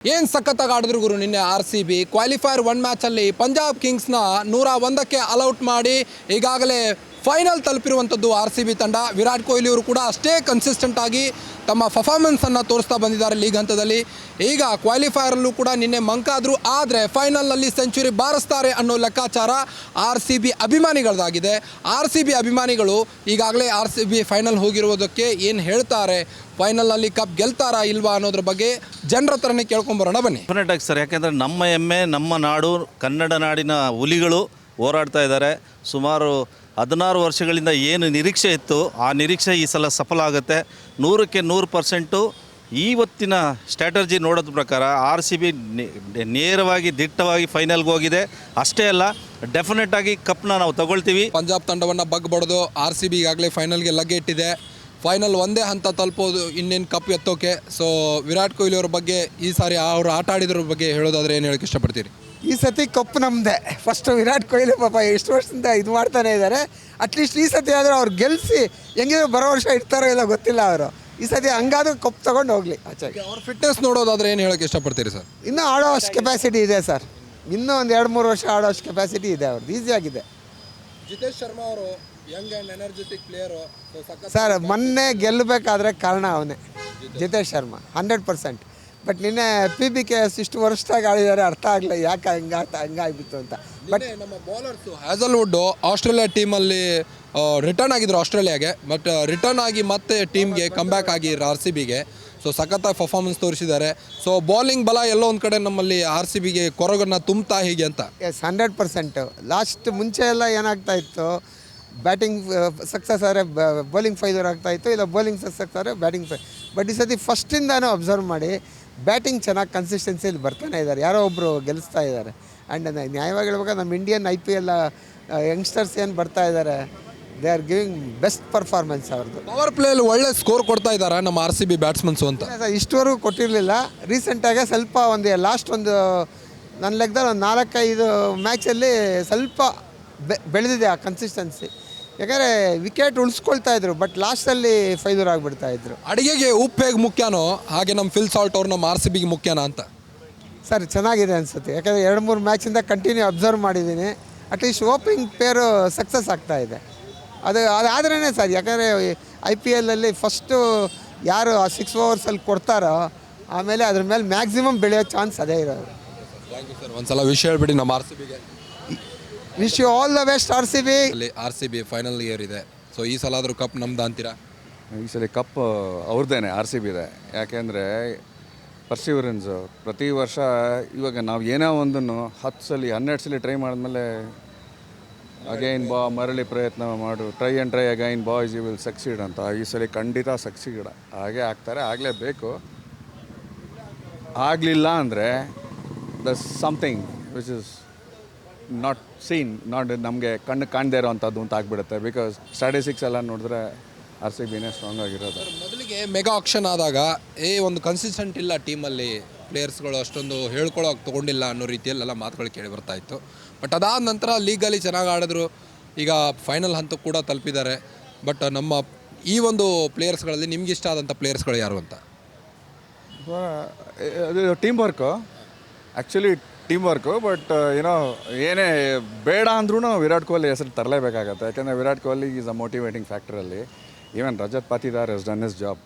ಏನ್ ಸಖತ್ತಾಗಿ ಆಡಿದ್ರು ಗುರು ನಿನ್ನೆ R C B? Qualifier one ಮ್ಯಾಚಲ್ಲಿ Punjab ಕಿಂಗ್ಸ್ನ ನೂರ ಒಂದಕ್ಕೆ ಅಲೌಟ್ ಮಾಡಿ ಈಗಾಗಲೇ ಫೈನಲ್ ತಲುಪಿರುವಂಥದ್ದು ಆರ್ ಸಿ ಬಿ ತಂಡ. ವಿರಾಟ್ ಕೊಹ್ಲಿ ಅವರು ಕೂಡ ಅಷ್ಟೇ ಕನ್ಸಿಸ್ಟೆಂಟ್ ಆಗಿ ತಮ್ಮ ಪರ್ಫಾರ್ಮೆನ್ಸನ್ನು ತೋರಿಸ್ತಾ ಬಂದಿದ್ದಾರೆ ಲೀಗ್ ಹಂತದಲ್ಲಿ. ಈಗ ಕ್ವಾಲಿಫೈಯರಲ್ಲೂ ಕೂಡ ನಿನ್ನೆ ಮಂಕಾದರೂ. ಆದರೆ ಫೈನಲ್ನಲ್ಲಿ ಸೆಂಚುರಿ ಬಾರಿಸ್ತಾರೆ ಅನ್ನೋ ಲೆಕ್ಕಾಚಾರ ಆರ್ ಸಿ ಬಿ ಅಭಿಮಾನಿಗಳದಾಗಿದೆ. ಆರ್ ಸಿ ಬಿ ಅಭಿಮಾನಿಗಳು ಈಗಾಗಲೇ ಆರ್ ಸಿ ಬಿ ಫೈನಲ್ ಹೋಗಿರುವುದಕ್ಕೆ ಏನು ಹೇಳ್ತಾರೆ? ಫೈನಲ್ನಲ್ಲಿ ಕಪ್ ಗೆಲ್ತಾರಾ ಇಲ್ವಾ ಅನ್ನೋದ್ರ ಬಗ್ಗೆ ಜನರ ಹತ್ರನೇ ಕೇಳ್ಕೊಂಬರೋಣ ಬನ್ನಿ. ಕರ್ನಾಟಕ ಸರ್, ಯಾಕೆಂದರೆ ನಮ್ಮ ಹೆಮ್ಮೆ, ನಮ್ಮ ನಾಡು, ಕನ್ನಡ ನಾಡಿನ ಹುಲಿಗಳು ಹೋರಾಡ್ತಾ ಇದ್ದಾರೆ. ಸುಮಾರು ಹದಿನಾರು ವರ್ಷಗಳಿಂದ ಏನು ನಿರೀಕ್ಷೆ ಇತ್ತು, ಆ ನಿರೀಕ್ಷೆ ಈ ಸಲ ಸಫಲ ಆಗುತ್ತೆ ನೂರಕ್ಕೆ ನೂರು ಪರ್ಸೆಂಟು ಇವತ್ತಿನ ಸ್ಟ್ರಾಟರ್ಜಿ ನೋಡೋದ ಪ್ರಕಾರ ಆರ್ ಸಿ ಬಿ ನೇರವಾಗಿ ದಿಟ್ಟವಾಗಿ ಫೈನಲ್ಗೆ ಹೋಗಿದೆ. ಅಷ್ಟೇ ಅಲ್ಲ ಡೆಫಿನೆಟ್ ಆಗಿ ಕಪ್ನ ನಾವು ತಗೊಳ್ತೀವಿ. ಪಂಜಾಬ್ ತಂಡವನ್ನು ಬಗ್ ಬಡ್ದು ಆರ್ ಸಿ ಬಿ ಈಗಾಗಲೇ ಫೈನಲ್ಗೆ ಲಗ್ಗೆ ಇಟ್ಟಿದೆ. ಫೈನಲ್ ಒಂದೇ ಹಂತ ತಲುಪೋದು ಇನ್ನೇನು ಕಪ್ ಎತ್ತೋಕೆ. ಸೊ ವಿರಾಟ್ ಕೊಹ್ಲಿ ಅವ್ರ ಬಗ್ಗೆ ಈ ಸಾರಿ ಅವರು ಆಟ ಆಡಿದ್ರ ಬಗ್ಗೆ ಹೇಳೋದಾದ್ರೆ ಏನು ಹೇಳಕ್ಕೆ ಇಷ್ಟಪಡ್ತೀರಿ? ಈ ಸತಿ ಕಪ್ ನಮ್ಮದೇ ಫಸ್ಟ್ ವಿರಾಟ್ ಕೊಹ್ಲಿ ಪಾಪ ಎಷ್ಟು ವರ್ಷದಿಂದ ಇದು ಮಾಡ್ತಾನೆ ಇದ್ದಾರೆ ಅಟ್ಲೀಸ್ಟ್ ಈ ಸತಿ ಆದರೂ ಅವ್ರು ಗೆಲ್ಲಿಸಿ ಹೆಂಗಿದ್ರು ಬರೋ ವರ್ಷ ಇರ್ತಾರೋ ಇಲ್ಲ ಗೊತ್ತಿಲ್ಲ ಅವರು. ಈ ಸತಿ ಹಂಗಾದ್ರೂ ಕಪ್ ತಗೊಂಡು ಹೋಗ್ಲಿ ಆಚೆಗೆ. ಅವ್ರ ಫಿಟ್ನೆಸ್ ನೋಡೋದಾದ್ರೆ ಏನು ಹೇಳೋಕ್ಕೆ ಇಷ್ಟಪಡ್ತೀರಿ ಸರ್? ಇನ್ನೂ ಆಡೋ ಅಷ್ಟು ಕೆಪಾಸಿಟಿ ಇದೆ ಸರ್. ಇನ್ನೂ ಒಂದು ಎರಡು ಮೂರು ವರ್ಷ ಆಡೋ ಅಷ್ಟು ಕೆಪಾಸಿಟಿ ಇದೆ ಅವ್ರದ್ದು ಈಸಿಯಾಗಿದೆ ಜಿತೇಶ್ ಶರ್ಮಾ ಅವರು young and energetic player sir ಮೊನ್ನೆ ಗೆಲ್ಲಬೇಕಾದ್ರೆ ಕಾರಣ ಅವನೇ. Jitesh. Sharma hundred percent but ನಿನ್ನೆ ಪಿ ಬಿ ಕೆ ಎಸ್ ಇಷ್ಟು ವರ್ಷದಾಗ ಆಡಿದ್ದಾರೆ ಅರ್ಥ ಆಗಲಿಲ್ಲ ಯಾಕೆ ಹಂಗಾಗ್ತಾ ಹಂಗಾಗ್ಬಿತ್ತು ಅಂತ. ಬಟ್ ನಮ್ಮ ಬೌಲರ್ಸು ಹ್ಯಾಸಲ್ವುಡ್ ಆಸ್ಟ್ರೇಲಿಯಾ ಟೀಮಲ್ಲಿ ರಿಟರ್ನ್ ಆಗಿದ್ರು ಆಸ್ಟ್ರೇಲಿಯಾಗೆ ಬಟ್ ರಿಟರ್ನ್ ಆಗಿ ಮತ್ತೆ ಟೀಮ್ಗೆ ಕಮ್ಬ್ಯಾಕ್ ಆಗಿ ಆರ್ ಸಿ ಬಿಗೆ ಸೊ ಸಖತ್ತಾಗಿ ಪರ್ಫಾರ್ಮೆನ್ಸ್ ತೋರಿಸಿದ್ದಾರೆ. ಸೊ ಬೌಲಿಂಗ್ ಬಲ ಎಲ್ಲೋ ಒಂದು ಕಡೆ ನಮ್ಮಲ್ಲಿ ಆರ್ ಸಿ ಬಿಗೆ ಕೊರಗನ್ನ ತುಂಬ್ತಾ ಹೀಗೆ ಅಂತ. ಎಸ್ ಹಂಡ್ರೆಡ್ ಪರ್ಸೆಂಟು ಲಾಸ್ಟ್ ಮುಂಚೆ ಎಲ್ಲ ಏನಾಗ್ತಾ ಇತ್ತು? ಬ್ಯಾಟಿಂಗ್ ಸಕ್ಸಸ್ ಆದರೆ ಬೌಲಿಂಗ್ ಫೈದರ್ ಆಗ್ತಾ ಇತ್ತು ಇಲ್ಲ ಬೌಲಿಂಗ್ ಸಕ್ಸಸ್ ಆದರೆ ಬ್ಯಾಟಿಂಗ್ ಫೈ ಬಟ್ ಈ ಸತಿ ಫಸ್ಟಿಂದಾನು ಅಬ್ಸರ್ವ್ ಮಾಡಿ ಬ್ಯಾಟಿಂಗ್ ಚೆನ್ನಾಗಿ ಕನ್ಸಿಸ್ಟೆನ್ಸಿಯಲ್ಲಿ ಬರ್ತಾನೆ ಇದ್ದಾರೆ ಯಾರೋ ಒಬ್ಬರು ಗೆಲ್ಲಿಸ್ತಾ ಇದ್ದಾರೆ ಆ್ಯಂಡ್ ನ್ಯಾಯವಾಗಿ ಹೇಳ್ಬೇಕು ನಮ್ಮ Indian I P L youngsters ಏನು ಬರ್ತಾ ಇದ್ದಾರೆ they are giving best performance ಅವ್ರದ್ದು ಪವರ್ ಪ್ಲೇಯಲ್ಲಿ ಒಳ್ಳೆ ಸ್ಕೋರ್ ಕೊಡ್ತಾ ಇದ್ದಾರೆ ನಮ್ಮ ಆರ್ ಸಿ ಬಿ ಬ್ಯಾಟ್ಸ್ಮನ್ಸು ಅಂತ? ಸರ್, ಇಷ್ಟುವರೆಗೂ ಕೊಟ್ಟಿರಲಿಲ್ಲ. ರೀಸೆಂಟಾಗೆ ಸ್ವಲ್ಪ ಒಂದು ಲಾಸ್ಟ್ ಒಂದು ನನ್ನ ಲೆಕ್ಕದಲ್ಲಿ ಒಂದು ನಾಲ್ಕೈದು ಮ್ಯಾಚಲ್ಲಿ ಸ್ವಲ್ಪ ಬೆ ಬೆಳೆದಿದೆ ಆ ಕನ್ಸಿಸ್ಟೆನ್ಸಿ ಯಾಕಂದರೆ ವಿಕೆಟ್ ಉಳಿಸ್ಕೊಳ್ತಾ ಇದ್ರು ಬಟ್ ಲಾಸ್ಟಲ್ಲಿ ಫೈದೂರ್ ಆಗಿಬಿಡ್ತಾ ಇದ್ರು. ಅಡುಗೆಗೆ ಉಪ್ಪು ಹೇಗೆ ಮುಖ್ಯನೋ ಹಾಗೆ ನಮ್ಮ ಫಿಲ್ ಸಾಲ್ಟ್ ಅವ್ರು ನಮ್ಮ ಆರ್ ಸಿ ಬಿಗೆ ಮುಖ್ಯನಾ ಅಂತ? ಸರ್ ಚೆನ್ನಾಗಿದೆ ಅನಿಸುತ್ತೆ. ಯಾಕಂದರೆ ಎರಡು ಮೂರು ಮ್ಯಾಚಿಂದ ಕಂಟಿನ್ಯೂ ಅಬ್ಸರ್ವ್ ಮಾಡಿದ್ದೀನಿ at least opening pair success ಆಗ್ತಾ ಇದೆ. ಅದು ಅದಾದ್ರೇ ಸರ್. ಯಾಕಂದರೆ ಐ ಪಿ ಎಲ್ಲಲ್ಲಿ ಫಸ್ಟು ಯಾರು ಆ ಸಿಕ್ಸ್ ಓವರ್ಸಲ್ಲಿ ಕೊಡ್ತಾರೋ ಆಮೇಲೆ ಅದ್ರ ಮೇಲೆ ಮ್ಯಾಕ್ಸಿಮಮ್ ಬೆಳೆಯೋ ಚಾನ್ಸ್ ಅದೇ ಇರೋದು. ಥ್ಯಾಂಕ್ ಯು ಸರ್ ಒಂದ್ಸಲ ವಿಷಯ ಹೇಳ್ಬಿಡಿ ನಮ್ಮ ಆರ್ ಸಿ ಬಿಗೆ wish you all the best R C B ಅಲ್ಲಿ R C B final year ಇದೆ. ಸೊ ಈ ಸಲ ಆದರೂ ಕಪ್ ನಮ್ದು ಅಂತೀರಾ? ಈ ಸಲ ಕಪ್ ಅವ್ರದ್ದೇನೆ ಆರ್ ಸಿ ಬಿ ಇದೆ. ಯಾಕೆಂದರೆ ಪರ್ಸಿವರೆನ್ಸು ಪ್ರತಿ ವರ್ಷ ಇವಾಗ ನಾವು ಏನೋ ಒಂದನ್ನು ಹತ್ತು ಸಲ ಹನ್ನೆರಡು ಸಲ ಟ್ರೈ ಮಾಡಿದ್ಮೇಲೆ ಅಗೈನ್ ಬಾ ಮರಳಿ ಪ್ರಯತ್ನ ಮಾಡು try and try again boys you will succeed ಅಂತ. ಈ ಸಲ ಖಂಡಿತ ಸಕ್ಸೀಡ್ ಹಾಗೆ ಆಗ್ತಾರೆ ಆಗಲೇಬೇಕು. ಆಗಲಿಲ್ಲ ಅಂದರೆ the something which is not seen not ನಮಗೆ ಕಣ್ಣು ಕಾಣದೇ ಇರೋವಂಥದ್ದು ಅಂತ ಆಗಿಬಿಡುತ್ತೆ. ಬಿಕಾಸ್ ಸ್ಟ್ಯಾಟಿಸ್ಟಿಕ್ಸ್ ಎಲ್ಲ ನೋಡಿದ್ರೆ ಆರ್ ಸಿ ಬಿನೇ ಸ್ಟ್ರಾಂಗ್ ಆಗಿರೋದು. ಮೊದಲಿಗೆ ಮೆಗಾ ಆಕ್ಷನ್ ಆದಾಗ ಏ ಒಂದು ಕನ್ಸಿಸ್ಟೆಂಟ್ ಇಲ್ಲ ಟೀಮಲ್ಲಿ. ಪ್ಲೇಯರ್ಸ್ಗಳು ಅಷ್ಟೊಂದು ಹೇಳ್ಕೊಳ್ಳೋಕೆ ತೊಗೊಂಡಿಲ್ಲ ಅನ್ನೋ ರೀತಿಯಲ್ಲೆಲ್ಲ ಮಾತುಗಳು ಕೇಳಿ ಬರ್ತಾ ಇತ್ತು. ಬಟ್ ಅದಾದ ನಂತರ ಲೀಗಲ್ಲಿ ಚೆನ್ನಾಗಿ ಆಡಿದ್ರು. ಈಗ ಫೈನಲ್ ಹಂತಕ್ಕೆ ಕೂಡ ತಲುಪಿದ್ದಾರೆ. ಬಟ್ ನಮ್ಮ ಈ ಒಂದು ಪ್ಲೇಯರ್ಸ್ಗಳಲ್ಲಿ ನಿಮ್ಗೆ ಇಷ್ಟ ಆದಂಥ ಪ್ಲೇಯರ್ಸ್ಗಳು ಯಾರು ಅಂತ? ಅದು team work actually team work but ಏನೋ ಏನೇ ಬೇಡ ಅಂದ್ರೂ ವಿರಾಟ್ ಕೊಹ್ಲಿ ಹೆಸರು ತರಲೇಬೇಕಾಗತ್ತೆ. ಯಾಕೆಂದರೆ Virat Kohli is a motivating ಫ್ಯಾಕ್ಟ್ರಲ್ಲಿ even Rajat Patidar is done is job